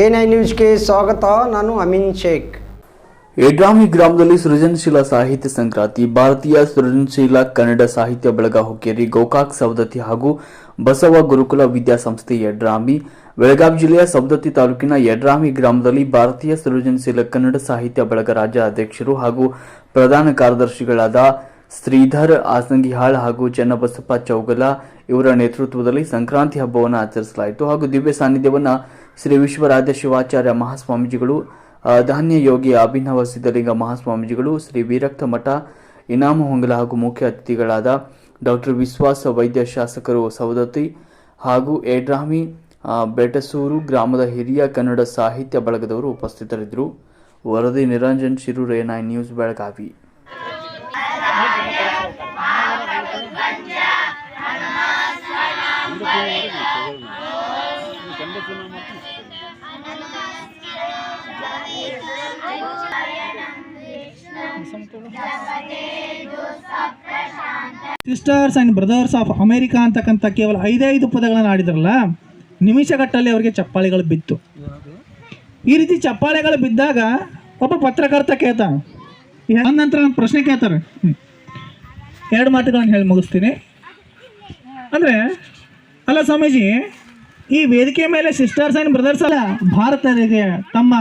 N nine ನ್ಯೂಸ್ಗೆ ಸ್ವಾಗತ, ನಾನು ಅಮಿನ್ ಶೇಖ್. ಯಡ್ರಾಮಿ ಗ್ರಾಮದಲ್ಲಿ ಸೃಜನಶೀಲ ಸಾಹಿತ್ಯ ಸಂಕ್ರಾಂತಿ, ಭಾರತೀಯ ಸೃಜನಶೀಲ ಕನ್ನಡ ಸಾಹಿತ್ಯ ಬಳಗ ಹುಕ್ಕೇರಿ, ಗೋಕಾಕ್ ಸವದತ್ತಿ ಹಾಗೂ ಬಸವ ಗುರುಕುಲ ವಿದ್ಯಾಸಂಸ್ಥೆ ಯಡ್ರಾಮಿ ಬೆಳಗಾವಿ ಜಿಲ್ಲೆಯ ಸವದತ್ತಿ ತಾಲೂಕಿನ ಯಡ್ರಾಮಿ ಗ್ರಾಮದಲ್ಲಿ ಭಾರತೀಯ ಸೃಜನಶೀಲ ಕನ್ನಡ ಸಾಹಿತ್ಯ ಬಳಗ ರಾಜ್ಯ ಅಧ್ಯಕ್ಷರು ಹಾಗೂ ಪ್ರಧಾನ ಕಾರ್ಯದರ್ಶಿಗಳಾದ ಶ್ರೀಧರ್ ಆಸಂಗಿಹಾಳ್ ಹಾಗೂ ಚನ್ನಬಸಪ್ಪ ಚೌಗಲ ಇವರ ನೇತೃತ್ವದಲ್ಲಿ ಸಂಕ್ರಾಂತಿ ಹಬ್ಬವನ್ನು ಆಚರಿಸಲಾಯಿತು ಹಾಗೂ ದಿವ್ಯ ಸಾನ್ನಿಧ್ಯವನ್ನು ಶ್ರೀ ವಿಶ್ವರಾಧ ಶಿವಾಚಾರ್ಯ ಮಹಾಸ್ವಾಮೀಜಿಗಳು ಧಾನ್ಯ ಯೋಗಿ ಅಭಿನವ ಸಿದ್ಧಲಿಂಗ ಮಹಾಸ್ವಾಮೀಜಿಗಳು, ಶ್ರೀ ವಿರಕ್ತ ಮಠ ಇನಾಮ ಹೊಂಗಲ ಹಾಗೂ ಮುಖ್ಯ ಅತಿಥಿಗಳಾದ ಡಾಕ್ಟರ್ ವಿಶ್ವಾಸ ವೈದ್ಯ ಶಾಸಕರು ಸವದತ್ತಿ ಹಾಗೂ ಏಡ್ರಾಮಿ ಬೆಟಸೂರು ಗ್ರಾಮದ ಹಿರಿಯ ಕನ್ನಡ ಸಾಹಿತ್ಯ ಬಳಗದವರು ಉಪಸ್ಥಿತರಿದ್ದರು. ವರದಿ Niranjan, Shirur A nine Belagavi sisters and brothers of America ಅಂತಕ್ಕಂಥ ಕೇವಲ ಐದೈದು ಪದಗಳನ್ನು ಆಡಿದ್ರಲ್ಲ, ನಿಮಿಷಗಟ್ಟಲೆ ಅವರಿಗೆ ಚಪ್ಪಾಳೆಗಳು ಬಿತ್ತು. ಈ ರೀತಿ ಚಪ್ಪಾಳೆಗಳು ಬಿದ್ದಾಗ ಒಬ್ಬ ಪತ್ರಕರ್ತ ಕೇತ ನಂತರ ಒಂದು ಪ್ರಶ್ನೆ ಕೇಳ್ತಾರೆ. ಎರಡು ಮಾತುಗಳನ್ನು ಹೇಳಿ ಮುಗಿಸ್ತೀನಿ. ಅಂದರೆ, ಅಲ್ಲ ಸ್ವಾಮೀಜಿ ಈ ವೇದಿಕೆ ಮೇಲೆ ಸಿಸ್ಟರ್ಸ್ ಅಂಡ್ ಬ್ರದರ್ಸ್ ಅಲ್ಲ ಭಾರತರಿಗೆ ತಮ್ಮ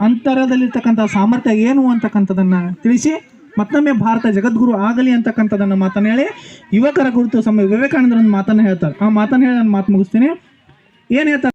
ಅಂತರದಲ್ಲಿರ್ತಕ್ಕಂಥ ಸಾಮರ್ಥ್ಯ ಏನು ಅಂತಕ್ಕಂಥದ್ದನ್ನು ತಿಳಿಸಿ ಮತ್ತೊಮ್ಮೆ ಭಾರತ ಜಗದ್ಗುರು ಆಗಲಿ ಅಂತಕ್ಕಂಥದ್ದನ್ನು ಮಾತನ್ನು ಹೇಳಿ ಯುವಕರ ಕುರಿತು ಸ್ವಾಮಿ ವಿವೇಕಾನಂದರ ಒಂದು ಮಾತನ್ನು ಹೇಳ್ತಾರೆ ಆ ಮಾತನ್ನು ಹೇಳಿ ನಾನು ಮಾತು ಮುಗಿಸ್ತೀನಿ ಏನು ಹೇಳ್ತಾರೆ